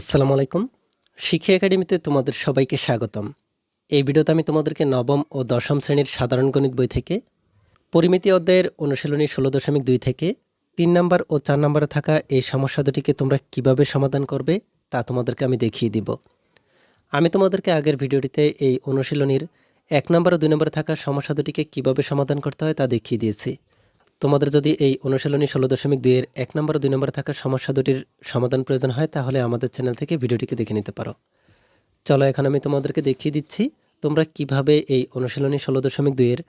আসসালামু আলাইকুম। শিক্ষা একাডেমিতে তোমাদের সবাইকে স্বাগতম। এই ভিডিওতে আমি তোমাদেরকে নবম ও দশম শ্রেণির সাধারণ গণিত বই থেকে, পরিমিতি অধ্যায়ের অনুশীলনী ষোলো দশমিক দুই থেকে, তিন নম্বর ও চার নম্বরে থাকা এই সমস্যা দুটিকে তোমরা কীভাবে সমাধান করবে তা তোমাদেরকে আমি দেখিয়ে দিব। আমি তোমাদেরকে আগের ভিডিওটিতে এই অনুশীলনীর এক নম্বর ও দুই নম্বরে থাকা সমস্যা দুটিকে কীভাবে সমাধান করতে হয় তা দেখিয়ে দিয়েছি। তোমাদের যদি এই অনুশীলনী ষোলো দশমিক দুইয়ের এক নম্বর ও দুই নম্বরে থাকা সমস্যা দুটির সমাধান প্রয়োজন হয়, তাহলে আমাদের চ্যানেল থেকে ভিডিওটিকে দেখে নিতে পারো। চলো, এখন আমি তোমাদেরকে দেখিয়ে দিচ্ছি তোমরা কীভাবে এই অনুশীলনী ষোলো দশমিক দুইয়ের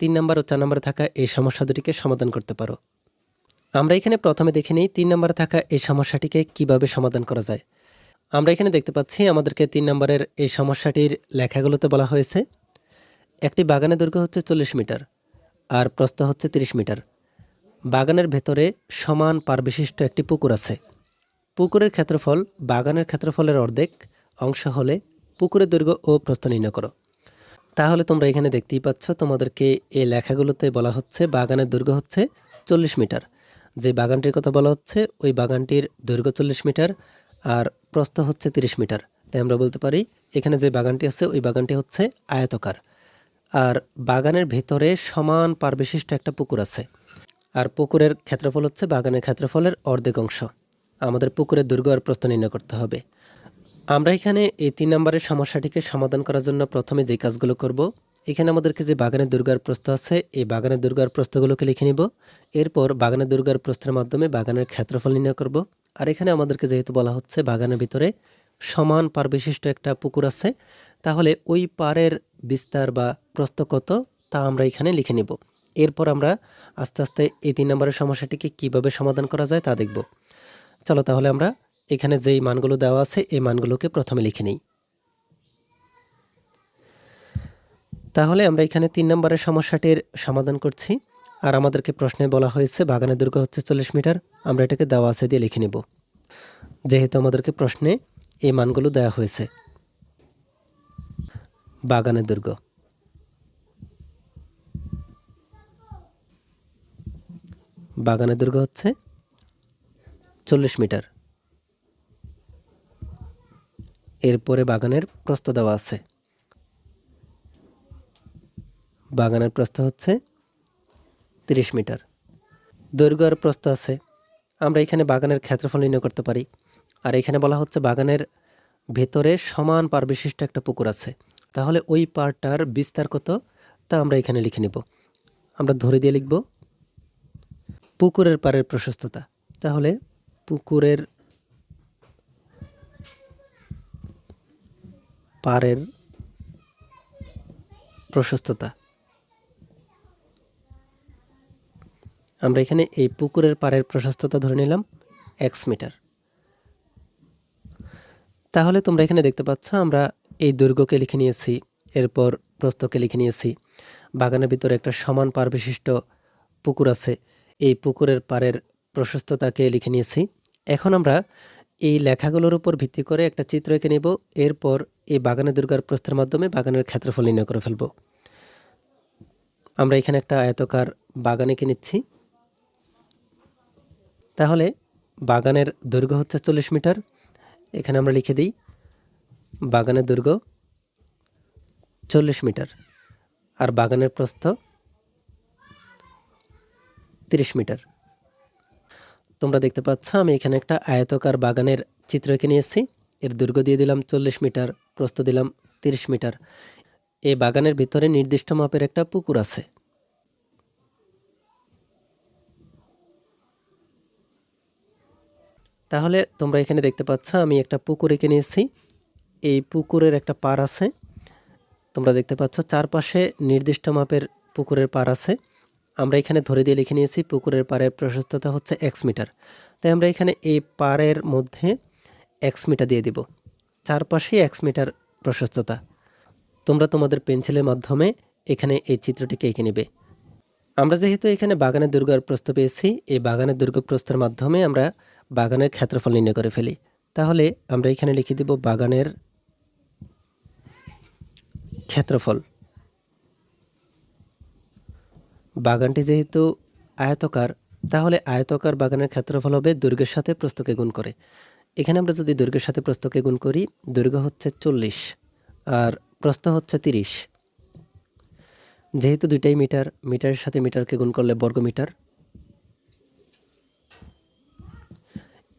তিন নম্বর ও চার নম্বরে থাকা এই সমস্যা দুটিকে সমাধান করতে পারো। আমরা এখানে প্রথমে দেখে নিই তিন নম্বরে থাকা এই সমস্যাটিকে কীভাবে সমাধান করা যায়। আমরা এখানে দেখতে পাচ্ছি আমাদেরকে তিন নম্বরের এই সমস্যাটির লেখাগুলোতে বলা হয়েছে। একটি বাগানের দৈর্ঘ্য হচ্ছে চল্লিশ মিটার, আর প্রস্থ হচ্ছে তিরিশ মিটার। বাগানের ভেতরে সমান পারবিশিষ্ট একটি পুকুর আছে। পুকুরের ক্ষেত্রফল বাগানের ক্ষেত্রফলের অর্ধেক অংশ হলে পুকুরের দৈর্ঘ্য ও প্রস্থ নির্ণয় করো। তাহলে তোমরা এখানে দেখতেই পাচ্ছ, তোমাদেরকে এই লেখাগুলোতে বলা হচ্ছে বাগানের দৈর্ঘ্য হচ্ছে চল্লিশ মিটার। যে বাগানটির কথা বলা হচ্ছে, ওই বাগানটির দৈর্ঘ্য চল্লিশ মিটার আর প্রস্থ হচ্ছে তিরিশ মিটার। তাই আমরা বলতে পারি, এখানে যে বাগানটি আছে, ওই বাগানটি হচ্ছে আয়তকার। আর বাগানের ভেতরে সমান পারবিশিষ্ট একটা পুকুর আছে। আর পুকুরের ক্ষেত্রফল হচ্ছে বাগানের ক্ষেত্রফলের অর্ধেক অংশ। আমাদের পুকুরের দৈর্ঘ্য আর প্রস্থ নির্ণয় করতে হবে। আমরা এখানে এই তিন নম্বরের সমস্যাটিকে সমাধান করার জন্য প্রথমে যে কাজগুলো করব, এখানে আমাদেরকে যে বাগানের দুর্গার প্রস্থ আছে, এই বাগানের দুর্গার প্রস্থগুলোকে লিখে নিব। এরপর বাগানের দুর্গার প্রস্থের মাধ্যমে বাগানের ক্ষেত্রফল নির্ণয় করব। আর এখানে আমাদেরকে যেহেতু বলা হচ্ছে বাগানের ভিতরে সমান পার বিশিষ্ট একটা পুকুর আছে, তাহলে ওই পারের বিস্তার বা প্রস্থ কত তা আমরা এখানে লিখে নিব। এরপর আমরা আস্তে আস্তে এই তিন নম্বরের সমস্যাটিকে কীভাবে সমাধান করা যায় তা দেখব। চলো তাহলে আমরা এখানে যেই মানগুলো দেওয়া আছে, এই মানগুলোকে প্রথমে লিখে নিই। তাহলে আমরা এখানে তিন নম্বরের সমস্যাটির সমাধান করছি। আর আমাদেরকে প্রশ্নে বলা হয়েছে বাগানের দৈর্ঘ্য হচ্ছে চল্লিশ মিটার, আমরা এটাকে দেওয়া আছে দিয়ে লিখে নিব। যেহেতু আমাদেরকে প্রশ্নে এই মানগুলো দেওয়া হয়েছে। বাগানের দৈর্ঘ্য বাগানের দৈর্ঘ্য হচ্ছে চল্লিশ মিটার। এরপরে বাগানের প্রস্থ দেওয়া আছে। বাগানের প্রস্থ হচ্ছে তিরিশ মিটার। দৈর্ঘ্য আর প্রস্থ আছে। আমরা এখানে বাগানের ক্ষেত্রফল নির্ণয় করতে পারি। আর এখানে বলা হচ্ছে বাগানের ভেতরে সমান পার বিশিষ্ট একটা পুকুর আছে। তাহলে ওই পারটার বিস্তার কত? তা আমরা এখানে লিখে নিব। আমরা ধরে দিয়ে লিখব পুকুরের পাড়ের প্রশস্ততা। তাহলে পুকুরের পাড়ের প্রশস্ততা। আমরা এখানে এই পুকুরের পাড়ের প্রশস্ততা ধরে নিলাম এক্স মিটার। তাহলে তোমরা এখানে দেখতে পাচ্ছ, আমরা এই দুর্গকে লিখে নিয়েছি, এরপর প্রস্তকে লিখে নিয়েছি। বাগানের ভিতরে একটা সমান পার বিশিষ্ট পুকুর আছে। এই পুকুরের পাড়ের প্রশস্ততাকে লিখে নিয়েছি। এখন আমরা এই লেখাগুলোর উপর ভিত্তি করে একটা চিত্র এঁকে নেব। এরপর এই বাগানে দুর্গার প্রস্থের মাধ্যমে বাগানের ক্ষেত্রফল নির্ণয় করে ফেলব। আমরা এখানে একটা আয়তকার বাগান এঁকে নিচ্ছি। তাহলে বাগানের দৈর্ঘ্য হচ্ছে চল্লিশ মিটার। এখানে আমরা লিখে দিই, বাগানের দৈর্ঘ্য চল্লিশ মিটার। আর বাগানের প্রস্থ তিরিশ মিটার। তোমরা দেখতে পাচ্ছ, আমি এখানে একটা আয়তকার বাগানের চিত্র এঁকে নিয়েছি। এর দৈর্ঘ্য দিয়ে দিলাম চল্লিশ মিটার, প্রস্থ দিলাম তিরিশ মিটার। এই বাগানের ভিতরে নির্দিষ্ট মাপের একটা পুকুর আছে। তাহলে তোমরা এখানে দেখতে পাচ্ছ, আমি একটা পুকুর এঁকে নিয়েছি। এই পুকুরের একটা পার আছে। তোমরা দেখতে পাচ্ছ, চারপাশে নির্দিষ্ট মাপের পুকুরের পার আছে। আমরা এখানে ধরে দিয়ে লিখে নিয়েছি, পুকুরের পাড়ের প্রশস্ততা হচ্ছে এক্স মিটার তাই আমরা এখানে এই পাড়ের মধ্যে এক্স মিটার দিয়ে দিব। চারপাশে এক্স মিটার প্রশস্ততা। তোমরা তোমাদের পেন্সিলের মাধ্যমে এখানে এই চিত্রটিকে এঁকে নেবে। আমরা যেহেতু এখানে বাগানের দুর্গার প্রস্থ পেয়েছি, এই বাগানের দুর্গ প্রস্থের মাধ্যমে আমরা বাগানের ক্ষেত্রফল নির্ণয় করে ফেলি। তাহলে আমরা এখানে লিখে দিব বাগানের ক্ষেত্রফল। বাগানটি যেহেতু আয়তকার, তাহলে আয়তকার বাগানের ক্ষেত্রফল হবে দৈর্ঘ্যের সাথে প্রস্তকে গুণ করে। এখানে আমরা যদি দৈর্ঘ্যের সাথে প্রস্তকে গুণ করি দৈর্ঘ্য হচ্ছে চল্লিশ আর প্রস্থ হচ্ছে তিরিশ। যেহেতু দুইটাই মিটার, মিটারের সাথে মিটারকে গুণ করলে বর্গ মিটার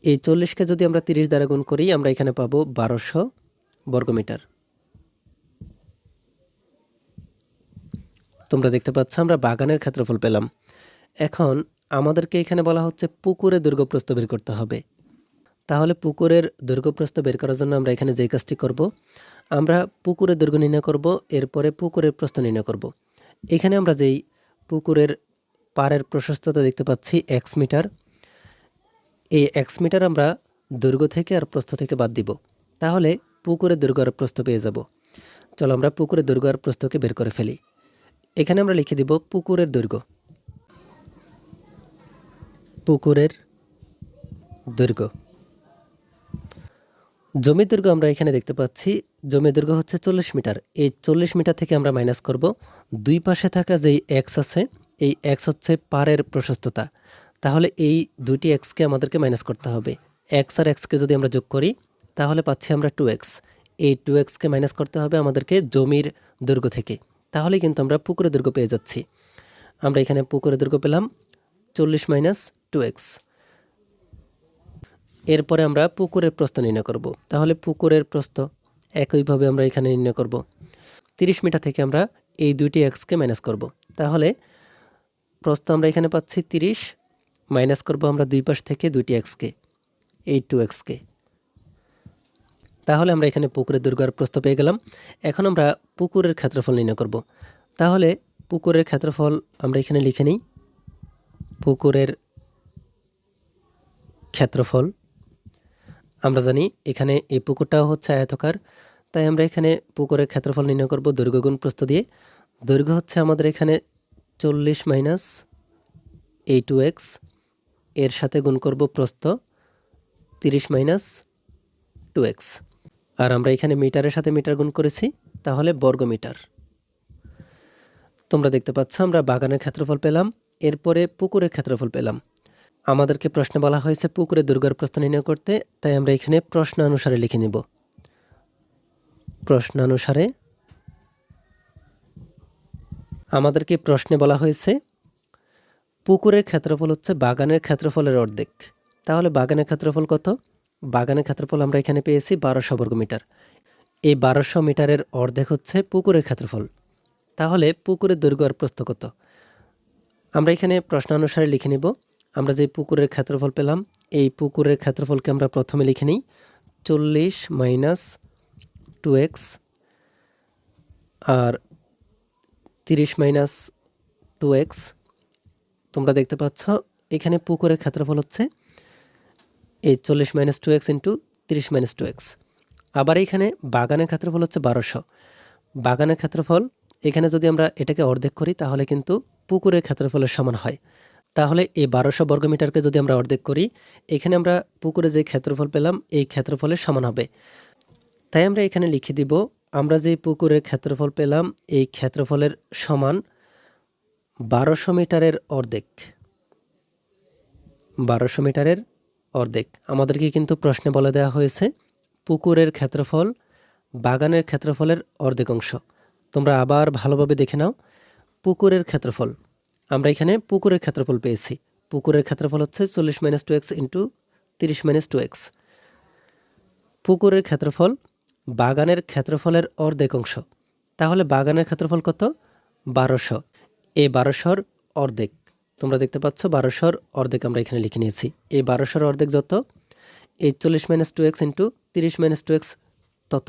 এই চল্লিশকে যদি আমরা তিরিশ দ্বারা গুণ করি, আমরা এখানে পাবো বারোশো বর্গমিটার। তোমরা দেখতে পাচ্ছ, আমরা বাগানের ক্ষেত্রফল পেলাম। এখন আমাদেরকে এখানে বলা হচ্ছে পুকুরে দৈর্ঘ্যপ্রস্থ বের করতে হবে। তাহলে পুকুরের দৈর্ঘ্যপ্রস্থ বের করার জন্য আমরা এখানে যে কাজটি করব, আমরা পুকুরের দুর্গ নির্ণয় করব, এরপরে পুকুরের প্রস্থ নির্ণয় করব। এখানে আমরা যেই পুকুরের পাড়ের প্রশস্ততা দেখতে পাচ্ছি এক্স মিটার। এই এক্স মিটার আমরা দুর্গ থেকে আর প্রস্থ থেকে বাদ দিব। তাহলে পুকুরের দুর্গ আর প্রস্থ পেয়ে যাব। চলো আমরা পুকুরের দুর্গ আর প্রস্থকে বের করে ফেলি। এখানে আমরা লিখে দিব পুকুরের দৈর্ঘ্য। পুকুরের দৈর্ঘ্য। জমির দৈর্ঘ্য আমরা এখানে দেখতে পাচ্ছি। জমির দৈর্ঘ্য হচ্ছে চল্লিশ মিটার। এই চল্লিশ মিটার থেকে আমরা মাইনাস করব। দুই পাশে থাকা যেই এক্স আছে, এই এক্স হচ্ছে পারের প্রশস্ততা। তাহলে এই দুইটি এক্সকে আমাদেরকে মাইনাস করতে হবে। এক্স আর এক্সকে যদি আমরা যোগ করি, তাহলে পাচ্ছি আমরা টু এক্স এই টু এক্সকে মাইনাস করতে হবে আমাদেরকে জমির দৈর্ঘ্য থেকে। তাহলে কিন্তু আমরা পুকুরের দৈর্ঘ্য পেয়ে যাচ্ছি। আমরা এখানে পুকুরের দৈর্ঘ্য পেলাম চল্লিশ মাইনাস টু এক্স। এরপরে আমরা পুকুরের প্রস্থ নির্ণয় করব। তাহলে পুকুরের প্রস্থ একইভাবে আমরা এখানে নির্ণয় করব। তিরিশ মিটার থেকে আমরা এই দুইটি এক্সকে মাইনাস করব। তাহলে প্রস্থ আমরা এখানে পাচ্ছি তিরিশ, মাইনাস করব আমরা দুই পাশ থেকে দুইটি এক্সকে এই টু এক্সকে তাহলে আমরা এখানে পুকুরের দুর্গার প্রস্থ পেয়ে গেলাম। এখন আমরা পুকুরের ক্ষেত্রফল নির্ণয় করব। তাহলে পুকুরের ক্ষেত্রফল আমরা এখানে লিখে নিই। পুকুরের ক্ষেত্রফল, আমরা জানি এখানে এই পুকুরটাও হচ্ছে আয়তকার। তাই আমরা এখানে পুকুরের ক্ষেত্রফল নির্ণয় করব দৈর্ঘ্য গুণ প্রস্থ দিয়ে। দৈর্ঘ্য হচ্ছে আমাদের এখানে চল্লিশ মাইনাস এই টু এক্স। এর সাথে গুণ করব প্রস্থ তিরিশ মাইনাস টু এক্স। আর আমরা এখানে মিটারের সাথে মিটার গুণ করেছি, তাহলে বর্গ মিটার। তোমরা দেখতে পাচ্ছ, আমরা বাগানের ক্ষেত্রফল পেলাম, এরপরে পুকুরের ক্ষেত্রফল পেলাম। আমাদেরকে প্রশ্নে বলা হয়েছে, পুকুরে দুর্গার প্রস্থ নির্ণয় করতে, তাই আমরা এখানে প্রশ্ন অনুসারে লিখে নিব। প্রশ্নানুসারে আমাদেরকে প্রশ্নে বলা হয়েছে, পুকুরের ক্ষেত্রফল হচ্ছে বাগানের ক্ষেত্রফলের অর্ধেক। তাহলে বাগানের ক্ষেত্রফল কত? বাগানের ক্ষেত্রফল আমরা এখানে পেয়েছি বারোশো বর্গমিটার এই বারোশো মিটারের অর্ধেক হচ্ছে পুকুরের ক্ষেত্রফল। তাহলে পুকুরের দৈর্ঘ্য আর প্রস্থ কত? আমরা এখানে প্রশ্নানুসারে লিখে নেব। আমরা যে পুকুরের ক্ষেত্রফল পেলাম, এই পুকুরের ক্ষেত্রফলকে আমরা প্রথমে লিখে নিই। চল্লিশ মাইনাস টু এক্স আর তিরিশ মাইনাস টু এক্স। তোমরা দেখতে পাচ্ছ, এখানে পুকুরের ক্ষেত্রফল হচ্ছে এই চল্লিশ মাইনাস টু এক্স ইন্টু তিরিশ মাইনাস টু এক্স আবার এইখানে বাগানের ক্ষেত্রফল হচ্ছে বারোশো। বাগানের ক্ষেত্রফল, এখানে যদি আমরা এটাকে অর্ধেক করি, তাহলে কিন্তু পুকুরের ক্ষেত্রফলের সমান হয়। তাহলে এই বারোশো বর্গমিটারকে যদি আমরা অর্ধেক করি, এখানে আমরা পুকুরে যে ক্ষেত্রফল পেলাম, এই ক্ষেত্রফলের সমান হবে। তাই আমরা এখানে লিখে দিব, আমরা যে পুকুরের ক্ষেত্রফল পেলাম, এই ক্ষেত্রফলের সমান বারোশো মিটারের অর্ধেক। বারোশো মিটারের অর্ধেক। আমাদেরকে কিন্তু প্রশ্নে বলে দেওয়া হয়েছে, পুকুরের ক্ষেত্রফল বাগানের ক্ষেত্রফলের অর্ধেক অংশ। তোমরা আবার ভালোভাবে দেখে নাও, পুকুরের ক্ষেত্রফল। আমরা এখানে পুকুরের ক্ষেত্রফল পেয়েছি। পুকুরের ক্ষেত্রফল হচ্ছে চল্লিশ মাইনাস টু এক্স ইন্টু তিরিশ মাইনাস টু এক্স পুকুরের ক্ষেত্রফল বাগানের ক্ষেত্রফলের অর্ধেক অংশ। তাহলে বাগানের ক্ষেত্রফল কত? বারোশো। এই বারোশোর অর্ধেক। তোমরা দেখতে পাচ্ছ বারোশোর অর্ধেক আমরা এখানে লিখে নিয়েছি। এই বারোশোর অর্ধেক যত, এই চল্লিশ মাইনাস টু এক্স ইন্টু তিরিশ মাইনাস টু এক্স তত।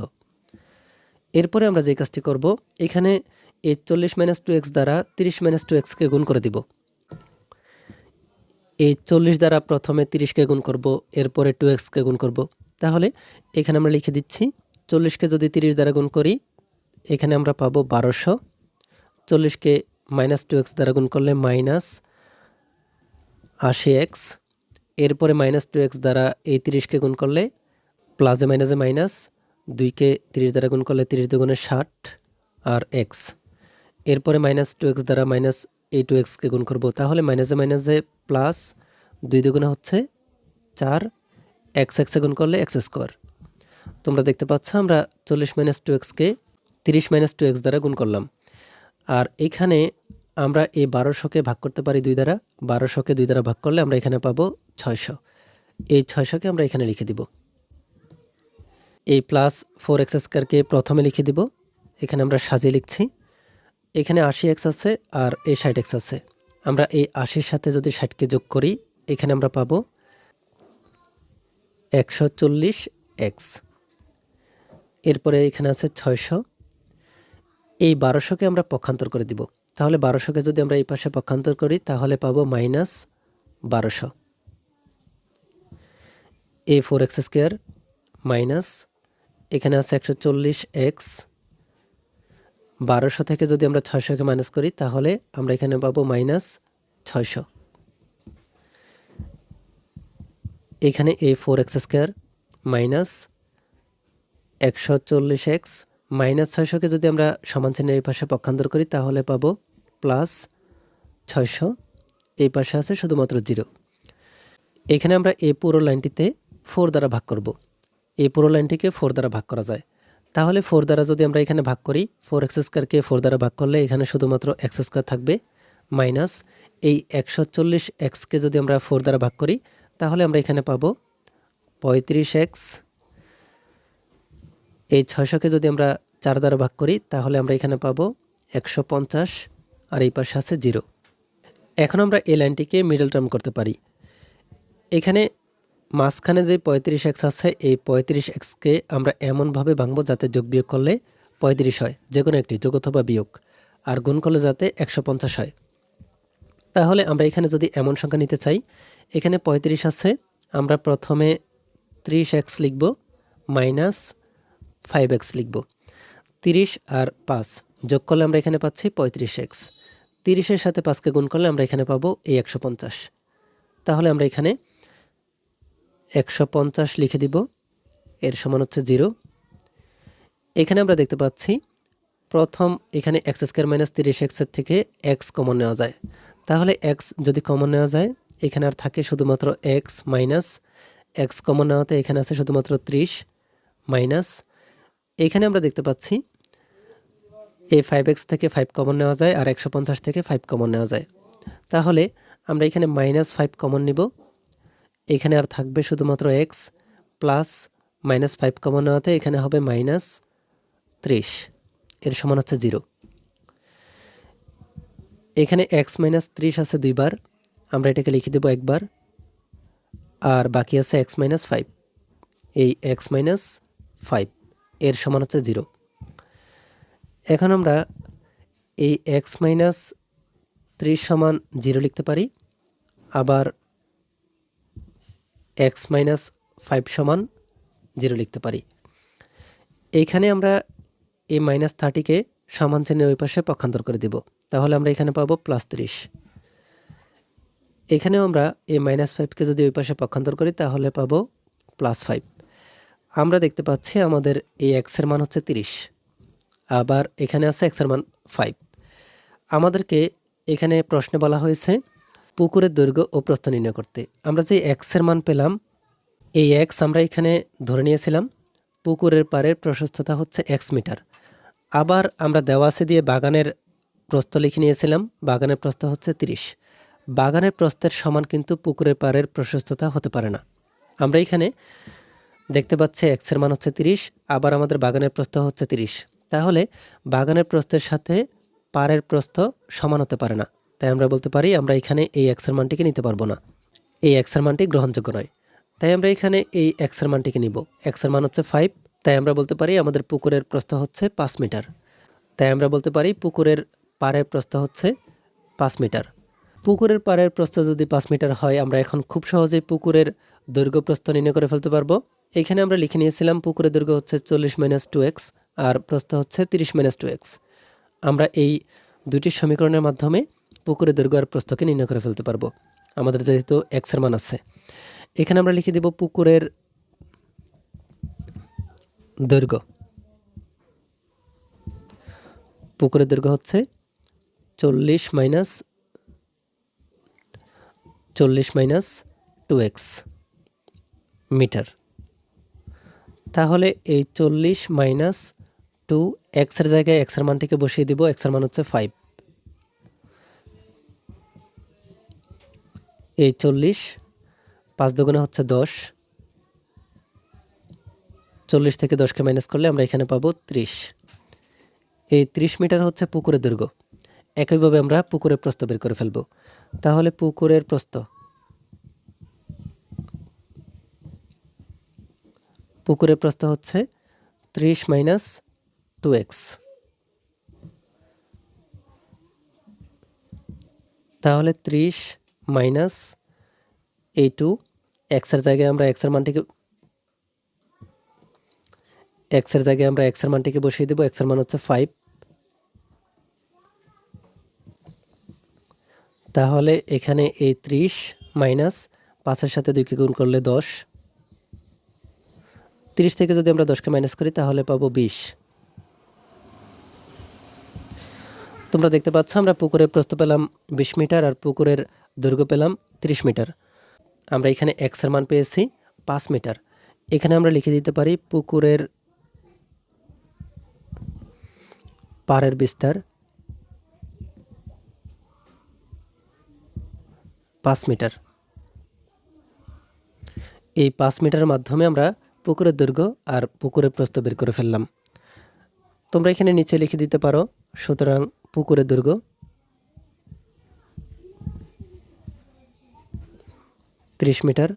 এরপরে আমরা যে কাজটি করব, এখানে এই চল্লিশ মাইনাস টু এক্স দ্বারা তিরিশ মাইনাস টু এক্সকে গুণ করে দিব। এই চল্লিশ দ্বারা প্রথমে তিরিশকে গুণ করব, এরপরে টু এক্সকে গুণ করব। তাহলে এখানে আমরা লিখে দিচ্ছি চল্লিশকে যদি তিরিশ দ্বারা গুণ করি, এখানে আমরা পাবো বারোশো। চল্লিশকে মাইনাস টু এক্স দ্বারা গুণ করলে মাইনাস আশি এক্স, এরপরে মাইনাস টু এক্স দ্বারা এই তিরিশকে গুণ করলে প্লাসে মাইনাসে মাইনাস, দুইকে তিরিশ দ্বারা গুণ করলে তিরিশ দুগুণে ষাট, আর এক্স। এরপরে মাইনাস টু এক্স দ্বারা মাইনাস এই টু এক্সকে গুণ করব, তাহলে মাইনাসে মাইনাসে প্লাস দুই দুগুণে হচ্ছে চার, এক্স এক্সে গুণ করলে এক্স স্কোয়ার। তোমরা দেখতে পাচ্ছ আমরা চল্লিশ মাইনাস টু এক্সকে তিরিশ মাইনাস টু এক্স দ্বারা গুণ করলাম। আর এখানে আমরা এই বারোশোকে ভাগ করতে পারি দুই দ্বারা। বারোশোকে দুই দ্বারা ভাগ করলে আমরা এখানে পাবো ছয়শো। এই ছয়শোকে আমরা এখানে লিখে দিব। এই প্লাস ফোর এক্স স্কোয়ারকে প্রথমে লিখে দিব। এখানে আমরা সাজিয়ে লিখছি। এখানে আশি এক্স আছে আর এই ষাট এক্স আছে। আমরা এই আশির সাথে যদি ষাটকে যোগ করি, এখানে আমরা পাবো একশো চল্লিশ এক্স এরপরে এখানে আছে ছয়শো। এই বারোশোকে আমরা পক্ষান্তর করে দিব। তাহলে বারোশোকে যদি আমরা এই পাশে পক্ষান্তর করি, তাহলে পাবো মাইনাস বারোশো। A four X square minus, এখানে আছে একশো চল্লিশ এক্স। বারোশো থেকে যদি আমরা ছয়শোকে মাইনাস করি, তাহলে আমরা এখানে পাবো মাইনাস ছয়শো। এখানে A four X square minus একশো চল্লিশ এক্স, মাইনাস ছয়শোকে যদি আমরা সমান চিহ্নের এই পাশে পক্ষান্তর করি, তাহলে পাবো প্লাস ছয়শো, এই পাশে আছে শুধুমাত্র জিরো। এখানে আমরা এই পুরো লাইনটিতে ফোর দ্বারা ভাগ করব। এই পুরো লাইনটিকে ফোর দ্বারা ভাগ করা যায়। তাহলে ফোর দ্বারা যদি আমরা এখানে ভাগ করি ফোর এক্স স্কোয়ারকে ফোর দ্বারা ভাগ করলে এখানে শুধুমাত্র এক্স স্কোয়ার থাকবে মাইনাস এই একশো চল্লিশ এক্সকে যদি আমরা ফোর দ্বারা ভাগ করি, তাহলে আমরা এখানে পাবো পঁয়ত্রিশ এক্স এই ছয়শোকে যদি আমরা চার দ্বারা ভাগ করি, তাহলে আমরা এখানে পাবো একশো পঞ্চাশ। আর এই পাশে আছে জিরো। এখন আমরা এই লাইনটিকে মিডল টার্ম করতে পারি। এখানে মাঝখানে যে পঁয়ত্রিশ এক্স আছে, এই পঁয়ত্রিশ এক্সকে আমরা এমনভাবে ভাঙবো যাতে যোগ বিয়োগ করলে পঁয়ত্রিশ হয় যে কোনো একটি, যোগ অথবা বিয়োগ, আর গুণ করলে যাতে একশো পঞ্চাশ হয়। তাহলে আমরা এখানে যদি এমন সংখ্যা নিতে চাই, এখানে পঁয়ত্রিশ আছে, আমরা প্রথমে ত্রিশ এক্স লিখব মাইনাস ফাইভ এক্স লিখব, তিরিশ আর পাঁচ, যোগ করলে আমরা এখানে পাচ্ছি পঁয়ত্রিশ এক্স তিরিশের সাথে পাঁচকে গুণ করলে আমরা এখানে পাবো এই একশো পঞ্চাশ। তাহলে আমরা এখানে একশো পঞ্চাশ লিখে দিব, এর সমান হচ্ছে জিরো। এখানে আমরা দেখতে পাচ্ছি প্রথম এখানে এক্স স্কোয়ার মাইনাস তিরিশ এক্সের থেকে এক্স কমন নেওয়া যায়। তাহলে এক্স যদি কমন নেওয়া যায়, এখানে আর থাকে শুধুমাত্র এক্স মাইনাস এক্স কমন নেওয়াতে এখানে আছে শুধুমাত্র ত্রিশ মাইনাস। এখানে আমরা দেখতে পাচ্ছি এই ফাইভ এক্স থেকে ফাইভ কমন নেওয়া যায় আর একশো পঞ্চাশ থেকে ফাইভ কমন নেওয়া যায়। তাহলে আমরা এখানে মাইনাস ফাইভ কমন নিব। এখানে আর থাকবে শুধুমাত্র x plus minus five common নেওয়াতে এখানে হবে মাইনাস ত্রিশ। এর সমান হচ্ছে জিরো এখানে এক্স মাইনাস ত্রিশ আছে দুইবার। আমরা এটাকে লিখে দেব একবার। আর বাকি আছে এক্স মাইনাস ফাইভ এই এক্স মাইনাস ফাইভ এর সমান হচ্ছে জিরো এখন আমরা এই এক্স মাইনাস ত্রিশ সমান জিরো লিখতে পারি, আবার এক্স মাইনাস ফাইভ সমান জিরো লিখতে পারি। এইখানে আমরা এই মাইনাস থার্টিকে সমান চিহ্নের ওই পাশে পক্ষান্তর করে দিব। তাহলে আমরা এখানে পাবো প্লাস ত্রিশ। এখানেও আমরা এই মাইনাস ফাইভকে যদি ওই পাশে পক্ষান্তর করি, তাহলে পাবো প্লাস ফাইভ আমরা দেখতে পাচ্ছি আমাদের এই এক্সের মান হচ্ছে তিরিশ। আবার এখানে আছে এক্সের মান ফাইভ আমাদেরকে এখানে প্রশ্নে বলা হয়েছে, পুকুরের দৈর্ঘ্য ও প্রস্থ নির্ণয় করতে। আমরা যে এক্সের মান পেলাম, এই এক্স আমরা এখানে ধরে নিয়েছিলাম, পুকুরের পাড়ের প্রশস্ততা হচ্ছে এক্স মিটার। আবার আমরা দেওয়াসে দিয়ে বাগানের প্রস্থ লিখে নিয়েছিলাম, বাগানের প্রস্থ হচ্ছে তিরিশ। বাগানের প্রস্থের সমান কিন্তু পুকুরের পাড়ের প্রশস্ততা হতে পারে না। আমরা এখানে দেখতে পাচ্ছি এক্সের মান হচ্ছে তিরিশ, আবার আমাদের বাগানের প্রস্থ হচ্ছে তিরিশ। তাহলে বাগানের প্রস্থের সাথে পাড়ের প্রস্থ সমান হতে পারে না। তাই আমরা বলতে পারি আমরা এখানে এই এক্সের মানটিকে নিতে পারব না। এই এক্সের মানটি গ্রহণযোগ্য নয়। তাই আমরা এখানে এই এক্সের মানটিকে নিব। এক্সের মান হচ্ছে ফাইভ তাই আমরা বলতে পারি আমাদের পুকুরের প্রস্থ হচ্ছে পাঁচ মিটার। তাই আমরা বলতে পারি পুকুরের পাড়ের প্রস্থ হচ্ছে পাঁচ মিটার। পুকুরের পাড়ের প্রস্থ যদি পাঁচ মিটার হয়, আমরা এখন খুব সহজেই পুকুরের দৈর্ঘ্য প্রস্থ নির্ণয় করে ফেলতে পারব। এখানে আমরা লিখে নিয়েছিলাম পুকুরের দৈর্ঘ্য হচ্ছে চল্লিশ মাইনাস টু এক্স আর প্রস্থ হচ্ছে তিরিশ মাইনাস টু এক্স আমরা এই দুটি সমীকরণের মাধ্যমে পুকুরের দৈর্ঘ্য আর প্রস্থকে নির্ণয় করে ফেলতে পারব। আমাদের যেহেতু এক্সের মান আছে। এখানে আমরা লিখে দেব পুকুরের দৈর্ঘ্য। পুকুরের দৈর্ঘ্য হচ্ছে চল্লিশ মাইনাস চল্লিশ মাইনাস টু এক্স মিটার। তাহলে এই চল্লিশ মাইনাস টু এক্সের জায়গায় এক্সের মানটিকে বসিয়ে দিব। এক্সের মান হচ্ছে ফাইভ এই চল্লিশ, পাঁচ দুগুণে হচ্ছে দশ। চল্লিশ থেকে দশকে মাইনাস করলে আমরা এখানে পাবো ত্রিশ। এই ত্রিশ মিটার হচ্ছে পুকুরের দৈর্ঘ্য। একইভাবে আমরা পুকুরের প্রস্ত বের করে ফেলব। তাহলে পুকুরের প্রস্ত পুকুরের প্রস্ত হচ্ছে ত্রিশ মাইনাস টু এক্স তাহলে ত্রিশ মাইনাস এই টু এক্সের জায়গায় আমরা এক্সের মানটিকে এক্সের জায়গায় আমরা এক্সের মানটিকে বসিয়ে দেবো এক্সের মান হচ্ছে ফাইভ তাহলে এখানে এই ত্রিশ মাইনাস পাঁচের সাথে দুইকে গুণ করলে দশ। তিরিশ থেকে যদি আমরা দশকে মাইনাস করি, তাহলে পাবো বিশ। তোমরা দেখতে পাচ্ছ, আমরা পুকুরের প্রস্থ পেলাম বিশ মিটার আর পুকুরের দৈর্ঘ্য পেলাম তিরিশ মিটার। আমরা এখানে এক্সের মান পেয়েছি পাঁচ মিটার। এখানে আমরা লিখে দিতে পারি পুকুরের পাড়ের বিস্তার পাঁচ মিটার। এই পাঁচ মিটারের মাধ্যমে আমরা পুকুরের দৈর্ঘ্য আর পুকুরের প্রস্থ বের করে ফেললাম। তোমরা এখানে নিচে লিখে দিতে পারো, সুতরাং পুকুরের দুর্গ ত্রিশ মিটার।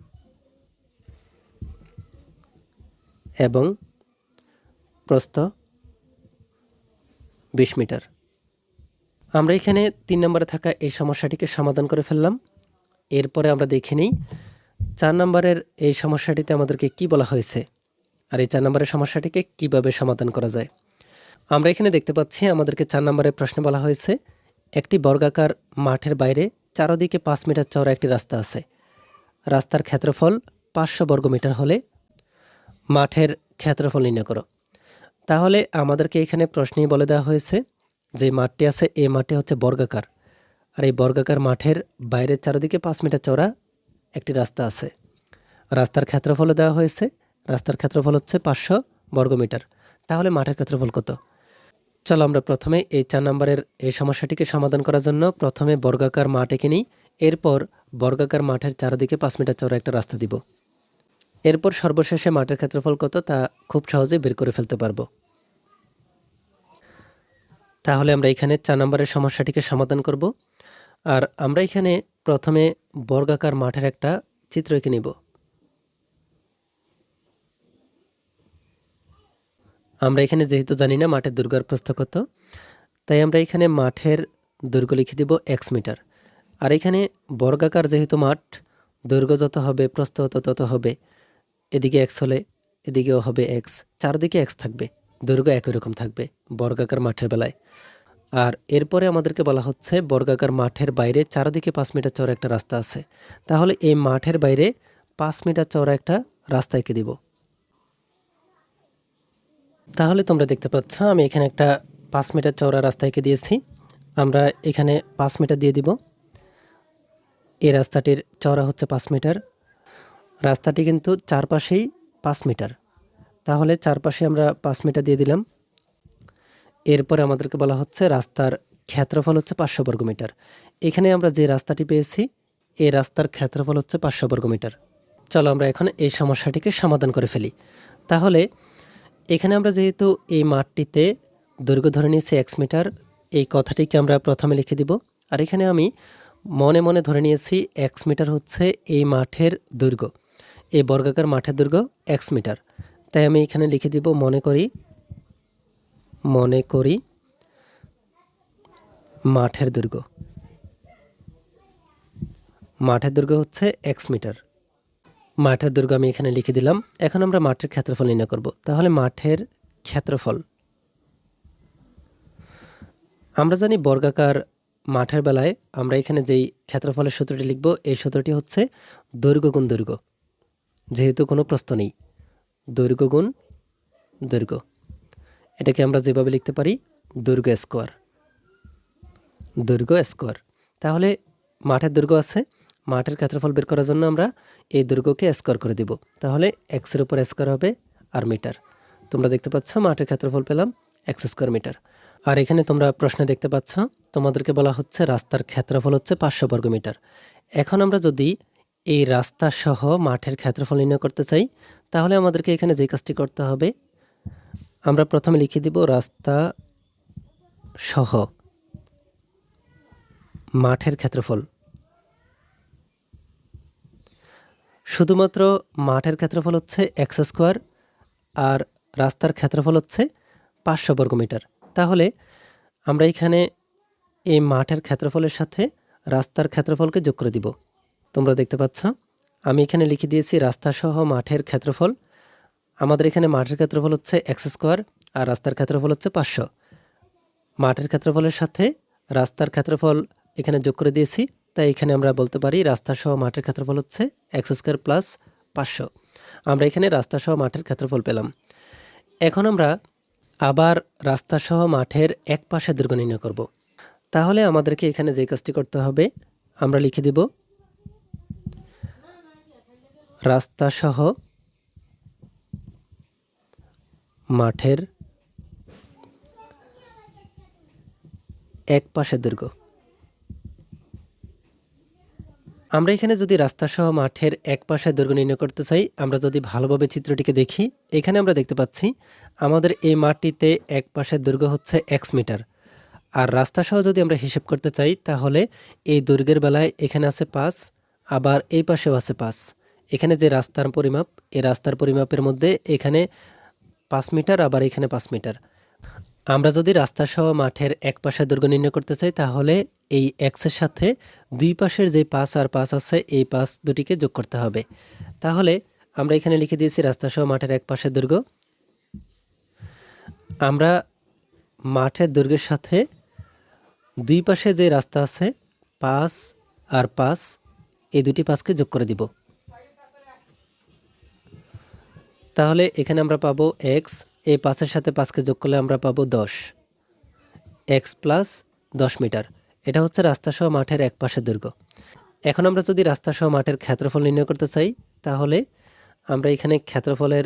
এবং প্রস্থ বিশ মিটার। আমরা এখানে তিন নম্বরে থাকা এই সমস্যাটিকে সমাধান করে ফেললাম। এরপরে আমরা দেখে নিই চার নম্বরের এই সমস্যাটিতে আমাদেরকে কি বলা হয়েছে। আর এই চার নম্বরের সমস্যাটিকে কীভাবে সমাধান করা যায়। আমরা এখানে দেখতে পাচ্ছি, আমাদেরকে চার নম্বরের প্রশ্নে বলা হয়েছে, একটি বর্গাকার মাঠের বাইরে চারদিকে পাঁচ মিটার চওড়া একটি রাস্তা আছে। রাস্তার ক্ষেত্রফল পাঁচশো বর্গমিটার হলে মাঠের ক্ষেত্রফল নির্ণয় করো। তাহলে আমাদেরকে এখানে প্রশ্নেই বলে দেওয়া হয়েছে যে মাঠটি আছে, এই মাঠটি হচ্ছে বর্গাকার। আর এই বর্গাকার মাঠের বাইরের চারদিকে পাঁচ মিটার চওড়া একটি রাস্তা আছে। রাস্তার ক্ষেত্রফলও দেওয়া হয়েছে, রাস্তার ক্ষেত্রফল হচ্ছে পাঁচশো বর্গমিটার তাহলে মাঠের ক্ষেত্রফল কত? চলো আমরা প্রথমে এই চার নম্বরের এই সমস্যাটিকে সমাধান করার জন্য প্রথমে বর্গাকার মাঠ এঁকে নিই। এরপর বর্গাকার মাঠের চারদিকে পাঁচ মিটার চওড়া একটা রাস্তা দিব। এরপর সর্বশেষে মাঠের ক্ষেত্রফল কত তা খুব সহজে বের করে ফেলতে পারব। তাহলে আমরা এখানে চার নম্বরের সমস্যাটিকে সমাধান করব। আর আমরা এখানে প্রথমে বর্গাকার মাঠের একটা চিত্র এঁকে নিব। আমরা এখানে যেহেতু জানি না মাঠের দুর্গার প্রস্থ কত, তাই আমরা এখানে মাঠের দৈর্ঘ্য লিখে দিব এক্স মিটার আর এখানে বর্গাকার যেহেতু মাঠ দৈর্ঘ্য যত হবে, প্রস্থ তত হবে, এদিকে এক্স হলে এদিকেও হবে এক্স চারদিকে এক্স থাকবে দৈর্ঘ্য একই রকম থাকবে, বর্গাকার মাঠের বেলায়। আর এরপরে আমাদেরকে বলা হচ্ছে বর্গাকার মাঠের বাইরে চারদিকে পাঁচ মিটার চওড়া একটা রাস্তা আছে। তাহলে এই মাঠের বাইরে পাঁচ মিটার চওড়া একটা রাস্তা এঁকে দিব। তাহলে তোমরা দেখতে পাচ্ছ, আমি এখানে একটা পাঁচ মিটার চওড়া রাস্তা এঁকে দিয়েছি। আমরা এখানে পাঁচ মিটার দিয়ে দিব। এই রাস্তাটির চওড়া হচ্ছে পাঁচ মিটার। রাস্তাটি কিন্তু চারপাশেই পাঁচ মিটার। তাহলে চারপাশে আমরা পাঁচ মিটার দিয়ে দিলাম। এরপরে আমাদেরকে বলা হচ্ছে, রাস্তার ক্ষেত্রফল হচ্ছে পাঁচশো বর্গমিটার এখানে আমরা যে রাস্তাটি পেয়েছি এই রাস্তার ক্ষেত্রফল হচ্ছে পাঁচশো বর্গমিটার চলো আমরা এখন এই সমস্যাটিকে সমাধান করে ফেলি। তাহলে এখানে আমরা যেহেতু এই মাঠটিতে দৈর্ঘ্য ধরে নিয়েছি এক্স মিটার, এই কথাটিকে আমরা প্রথমে লিখে দিব। আর এখানে আমি মনে মনে ধরে নিয়েছি এক্স মিটার হচ্ছে এই মাঠের দৈর্ঘ্য, এই বর্গাকার মাঠের দৈর্ঘ্য এক্স মিটার। তাই আমি এখানে লিখে দিব মনে করি মনে করি মাঠের দৈর্ঘ্য। মাঠের দৈর্ঘ্য হচ্ছে এক্স মিটার। মাঠের দুর্গ আমি এখানে লিখে দিলাম। এখন আমরা মাঠের ক্ষেত্রফল নির্ণয় করব। তাহলে মাঠের ক্ষেত্রফল। আমরা জানি বর্গাকার মাঠের বেলায় আমরা এখানে যেই ক্ষেত্রফলের সূত্রটি লিখব, এই সূত্রটি হচ্ছে দৈর্ঘ্য গুণ দৈর্ঘ্য। যেহেতু কোনো প্রশ্ন নেই, দৈর্ঘ্য গুণ দৈর্ঘ্য। এটাকে আমরা যেভাবে লিখতে পারি, দৈর্ঘ্য স্কোয়ার। দৈর্ঘ্য স্কোয়ার। তাহলে মাঠের দৈর্ঘ্য আছে মাঠের ক্ষেত্রফল বের করার জন্য আমরা এই দুর্গকে স্কোয়ার করে দিব। তাহলে এক্সের উপর স্কোয়ার হবে আর মিটার তোমরা দেখতে পাচ্ছ মাঠের ক্ষেত্রফল পেলাম এক্স স্কোয়ার মিটার আর এখানে তোমরা প্রশ্নে দেখতে পাচ্ছ, তোমাদেরকে বলা হচ্ছে রাস্তার ক্ষেত্রফল হচ্ছে পাঁচশো বর্গ মিটার এখন আমরা যদি এই রাস্তা সহ মাঠের ক্ষেত্রফল নির্ণয় করতে চাই, তাহলে আমাদেরকে এখানে যে কাজটি করতে হবে, আমরা প্রথমে লিখে দিব রাস্তা সহ মাঠের ক্ষেত্রফল। শুধুমাত্র মাঠের ক্ষেত্রফল হচ্ছে এক্স স্কোয়ার আর রাস্তার ক্ষেত্রফল হচ্ছে পাঁচশো বর্গমিটার তাহলে আমরা এখানে এই মাঠের ক্ষেত্রফলের সাথে রাস্তার ক্ষেত্রফলকে যোগ করে দিব। তোমরা দেখতে পাচ্ছ, আমি এখানে লিখে দিয়েছি রাস্তা সহ মাঠের ক্ষেত্রফল। আমাদের এখানে মাঠের ক্ষেত্রফল হচ্ছে এক্স স্কোয়ার আর রাস্তার ক্ষেত্রফল হচ্ছে পাঁচশো। মাঠের ক্ষেত্রফলের সাথে রাস্তার ক্ষেত্রফল এখানে যোগ করে দিয়েছি তাই এখানে আমরা বলতে পারি রাস্তা সহ মাঠের ক্ষেত্রফল হচ্ছে এক্স স্কোয়ার প্লাস পাঁচশো। আমরা এখানে রাস্তা সহ মাঠের ক্ষেত্রফল পেলাম। এখন আমরা আবার রাস্তা সহ মাঠের এক পাশে দৈর্ঘ্য নির্ণয় করব। তাহলে আমাদেরকে এখানে যে কাজটি করতে হবে, আমরা লিখে দিব রাস্তা সহ মাঠের এক পাশে দৈর্ঘ্য আমরা এখানে যদি রাস্তা সহ মাঠের এক পাশে দৈর্ঘ্য নির্ণয় করতে চাই, আমরা যদি ভালোভাবে চিত্রটিকে দেখি, এখানে আমরা দেখতে পাচ্ছি আমাদের এই মাঠটিতে এক পাশের দৈর্ঘ্য হচ্ছে এক্স মিটার আর রাস্তা সহ যদি আমরা হিসেব করতে চাই, তাহলে এই দৈর্ঘ্যের বেলায় এখানে আছে পাঁচ, আবার এই পাশেও আছে পাঁচ। এখানে যে রাস্তার পরিমাপ, এই রাস্তার পরিমাপের মধ্যে এখানে পাঁচ মিটার আবার এখানে পাঁচ মিটার আমরা যদি রাস্তা সহ মাঠের এক পাশে দৈর্ঘ্য নির্ণয় করতে চাই, তাহলে এই এক্সের সাথে দুই পাশের যে পাঁচ আর পাঁচ আছে, এই পাঁচ দুটিকে যোগ করতে হবে। তাহলে আমরা এখানে লিখে দিয়েছি রাস্তা সহ মাঠের এক পাশের দৈর্ঘ্য আমরা মাঠের দৈর্ঘ্যের সাথে দুই পাশে যে রাস্তা আছে, পাঁচ আর পাঁচ, এই দুটি পাঁচকে যোগ করে দিব। তাহলে এখানে আমরা পাবো এক্স এই পাঁচের সাথে পাঁচকে যোগ করলে আমরা পাবো দশ। এক্স প্লাস দশ মিটার। এটা হচ্ছে রাস্তাসহ মাঠের এক পাশের দৈর্ঘ্য। এখন আমরা যদি রাস্তাসহ মাঠের ক্ষেত্রফল নির্ণয় করতে চাই, তাহলে আমরা এখানে ক্ষেত্রফলের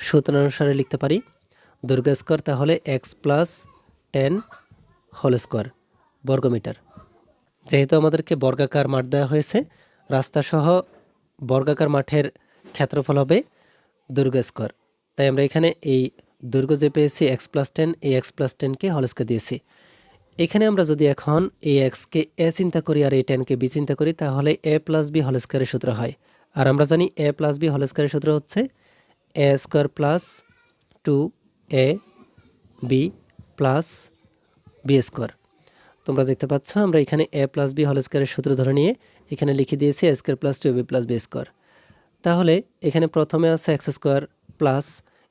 সূত্র অনুসারে লিখতে পারি দৈর্ঘ্য স্কোয়ার তাহলে x plus ten whole square বর্গমিটার। যেহেতু আমাদেরকে বর্গাকার মাঠ দেওয়া হয়েছে, রাস্তাসহ বর্গাকার মাঠের ক্ষেত্রফল হবে দৈর্ঘ্য স্কোয়ার। তাই আমরা এখানে এই দৈর্ঘ্য যে পেয়েছি এক্স প্লাস টেন এই এক্স প্লাস টেনকে হলস্কে দিয়েছি। এখানে আমরা যদি এখন এই এক্সকে এ চিন্তা করি আর এই টেনকে বি চিন্তা করি, তাহলে এ প্লাস বি হলস্কোয়ারের সূত্র হয়। আর আমরা জানি এ প্লাস বি হলস্কোয়ারের সূত্র হচ্ছে a square plus two a b plus b square তোমরা দেখতে পাচ্ছ, আমরা এখানে এ প্লাস বি হল স্কোয়ারের সূত্র ধরে নিয়ে এখানে লিখে দিয়েছি a square plus two b plus b square তাহলে এখানে প্রথমে আছে এক্স স্কোয়ার প্লাস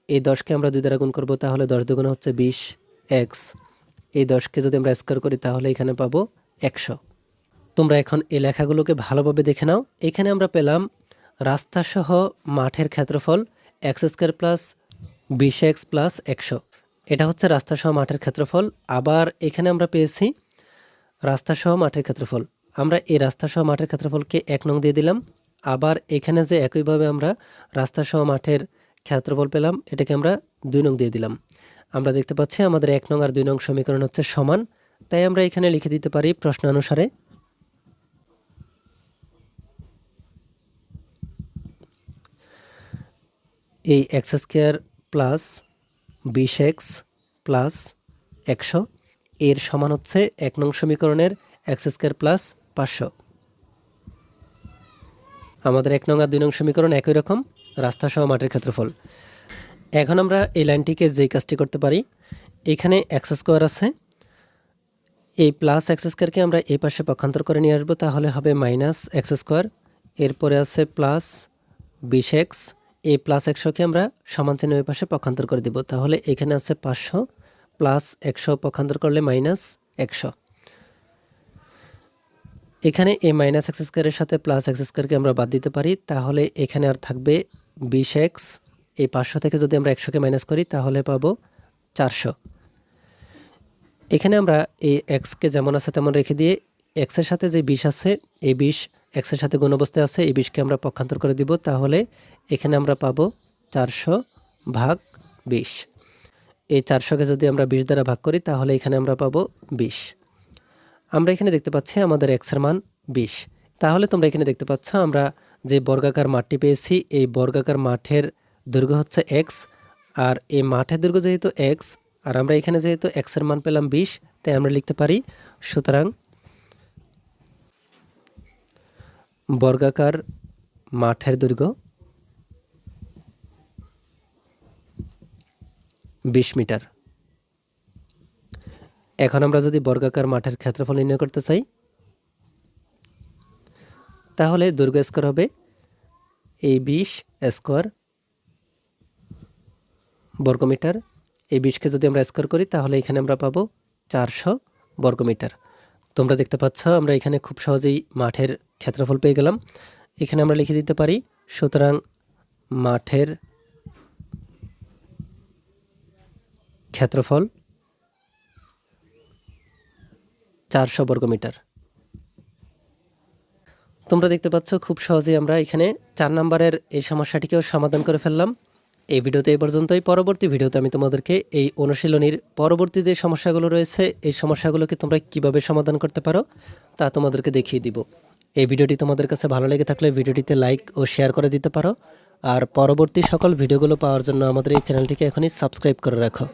এই দশকে আমরা দুই দ্বারা গুণ করব, তাহলে দশ দুগুণ হচ্ছে বিশ এক্স। এই দশকে যদি আমরা স্কোয়ার করি, তাহলে এখানে পাবো একশো। তোমরা এখন এই লেখাগুলোকে ভালোভাবে দেখে নাও। এখানে আমরা পেলাম রাস্তাসহ মাঠের ক্ষেত্রফল এক্স স্কোয়ার প্লাস বিশ এক্স প্লাস একশো। এটা হচ্ছে রাস্তাসহ মাঠের ক্ষেত্রফল। আবার এখানে আমরা পেয়েছি রাস্তাসহ মাঠের ক্ষেত্রফল। আমরা এই রাস্তাসহ মাঠের ক্ষেত্রফলকে এক নং দিয়ে দিলাম। আবার এখানে যে একইভাবে আমরা রাস্তাসহ মাঠের ক্ষেত্রফল পেলাম, এটাকে আমরা দুই নং দিয়ে দিলাম। আমরা দেখতে পাচ্ছি আমাদের এক নং আর দুই নং সমীকরণ হচ্ছে সমান। তাই আমরা এখানে লিখে দিতে পারি প্রশ্ন অনুসারে এই এক্স স্কোয়ার প্লাস বিশ এক্স প্লাস একশো, এর সমান হচ্ছে এক নং সমীকরণের এক্স স্কোয়ার প্লাস পাঁচশো। আমাদের এক নং আর দুই নং সমীকরণ একই রকম। রাস্তা সহ মাঠের ক্ষেত্রফল। এখন আমরা এই লাইনটিকে যেই কাজটি করতে পারি, এখানে এক্স স্কোয়ার আছে। এই প্লাস এক্স স্কোয়ারকে আমরা এই পাশে পক্ষান্তর করে নিয়ে আসব, তাহলে হবে মাইনাস এক্স স্কোয়ার। এরপরে আছে প্লাস বিশ এক্স এই প্লাস একশোকে আমরা সমান চিহ্ন ওই পাশে পক্ষান্তর করে দিব, তাহলে এখানে আছে পাঁচশো প্লাস একশো পক্ষান্তর করলে মাইনাস একশো। এখানে এই মাইনাস এক্স স্কোয়ারের সাথে প্লাস এক্স স্কোয়ারকে আমরা বাদ দিতে পারি, তাহলে এখানে আর থাকবে বিশ এক্স এই পাঁচশো থেকে যদি আমরা একশোকে মাইনাস করি, তাহলে পাবো চারশো। এখানে আমরা এই এক্সকে যেমন আছে তেমন রেখে দিয়ে এক্সের সাথে যে বিষ আছে, এই বিষ এক্সের সাথে গুণ অবস্থায় আছে, এই বিষকে আমরা পক্ষান্তর করে দিব, তাহলে এখানে আমরা পাবো চারশো ভাগ বিশ। এই চারশোকে যদি আমরা বিশ দ্বারা ভাগ করি, তাহলে এখানে আমরা পাবো বিশ। আমরা এখানে দেখতে পাচ্ছি আমাদের এক্সের মান বিশ। তাহলে তোমরা এখানে দেখতে পাচ্ছ, আমরা যে বর্গাকার মাঠটি পেয়েছি, এই বর্গাকার মাঠের দৈর্ঘ্য হচ্ছে এক্স আর এই মাঠের দৈর্ঘ্য যেহেতু এক্স আর আমরা এখানে যেহেতু এক্সের মান পেলাম বিশ, তাই আমরা লিখতে পারি, সুতরাং বর্গাকার মাঠের দৈর্ঘ্য বিশ মিটার। এখন আমরা যদি বর্গাকার মাঠের ক্ষেত্রফল নির্ণয় করতে চাই তাহলে দৈর্ঘ্য স্কোয়ার হবে এই বিশ স্কোয়ার বর্গমিটার। এই বিশকে যদি আমরা স্কোয়ার করি, তাহলে এখানে আমরা পাবো চারশো বর্গমিটার। তোমরা দেখতে পাচ্ছ, আমরা এখানে খুব সহজেই মাঠের ক্ষেত্রফল পেয়ে গেলাম। এখানে আমরা লিখে দিতে পারি, সুতরাং মাঠের ক্ষেত্রফল চারশো বর্গমিটার। তোমরা দেখতে পাচ্ছ খুব সহজেই আমরা এখানে চার নম্বরের এই সমস্যাটিকেও সমাধান করে ফেললাম। এই ভিডিওতে এই পর্যন্তই। পরবর্তী ভিডিওতে আমি তোমাদেরকে এই অনুশীলনীর পরবর্তী যে সমস্যাগুলো রয়েছে, এই সমস্যাগুলোকে তোমরা কীভাবে সমাধান করতে পারো তা তোমাদেরকে দেখিয়ে দিব। এই ভিডিওটি তোমাদের কাছে ভালো লেগে থাকলে ভিডিওটিতে লাইক ও শেয়ার করে দিতে পারো। আর পরবর্তী সকল ভিডিওগুলো পাওয়ার জন্য আমাদের এই চ্যানেলটিকে এখনই সাবস্ক্রাইব করে রাখো।